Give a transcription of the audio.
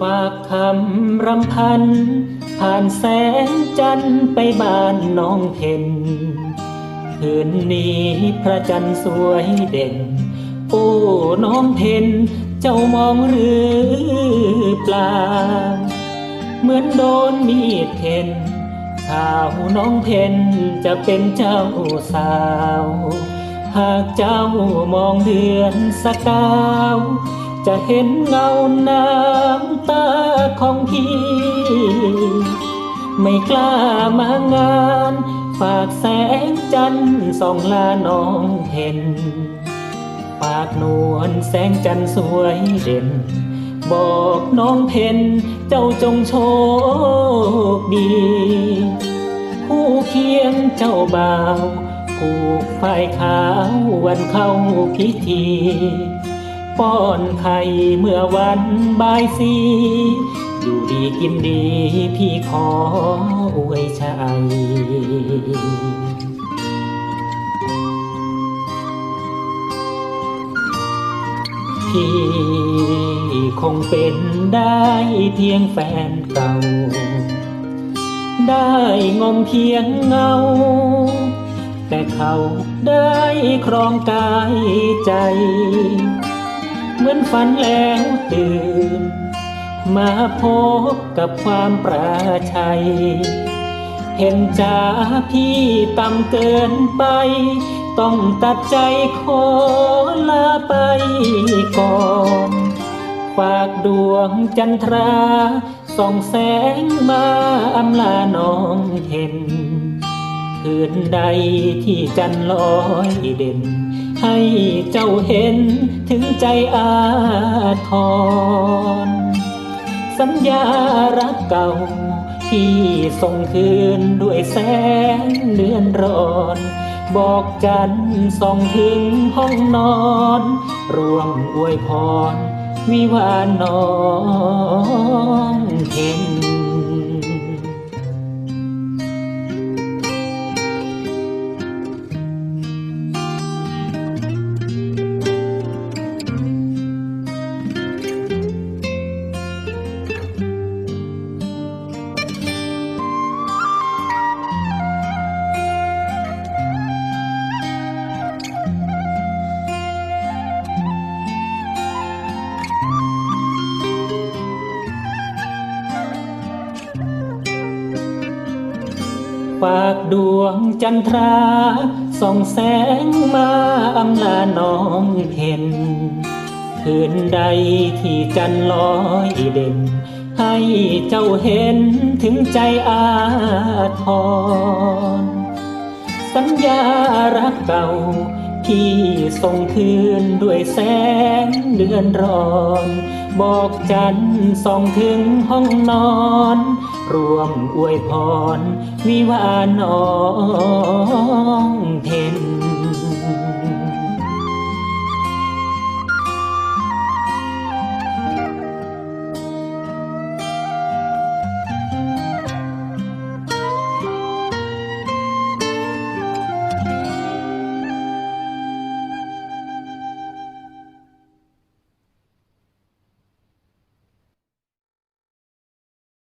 ฝากคำรำพัน ผ่านแสงจันทร์ไปบ้านน้องเพนคืนนี้พระจันทร์สวยเด่น โอ้น้องเพนเจ้ามองหรือเปล่า เหมือนโดนมีดเข็นข่าวน้องเพนจะเป็นเจ้าสาว หากเจ้ามองเดือนสกาว จะเห็นเงาน้ำตาของพี่ ไม่กล้ามางาน ฝากแสงจันทร์ส่องลาน้องเห็น ปากนวลแสงจันทร์สวยเด่น บอกน้องเพนเจ้าจงโชคดีคู่เคียงเจ้าบ่าวผูกฝ้ายขาววันเข้าพิธี ป้อนไข่เมื่อวันบายสีอยู่ดีกินดีพี่ขออวยชัยพี่คงเป็นได้เพียงแฟนเก่า ได้งมเพียงเงา แต่เขาได้ครองกายใจ เหมือนฝันแล้วตื่น มาพบกับความประชัย เห็นจ้าพี่ต่ำเกินไป ต้องตัดใจขอลาไปก่อนฝากดวงจันทราส่องแสงมาอำลาน้องเห็นคืนใดที่จันลอยเด่น ให้เจ้าเห็นถึงใจอาทร สัญญารักเก่า ที่ส่งคืนด้วยแสงเดือนร้อน บอกจันส่องถึงห้องนอน ร่วมอวยพร วิวาห์น้องเห็น ฝากดวงจันทราส่องแสงมาอำลาน้องเพ็นคืนใดที่จันลอยเด่น ให้เจ้าเห็นถึงใจอาทรสัญญารักเก่า ที่ส่งคืนด้วยแสงเดือนร้อน บอกจันส่องถึงห้องนอน รวมอวยพร วิวาน้องเพน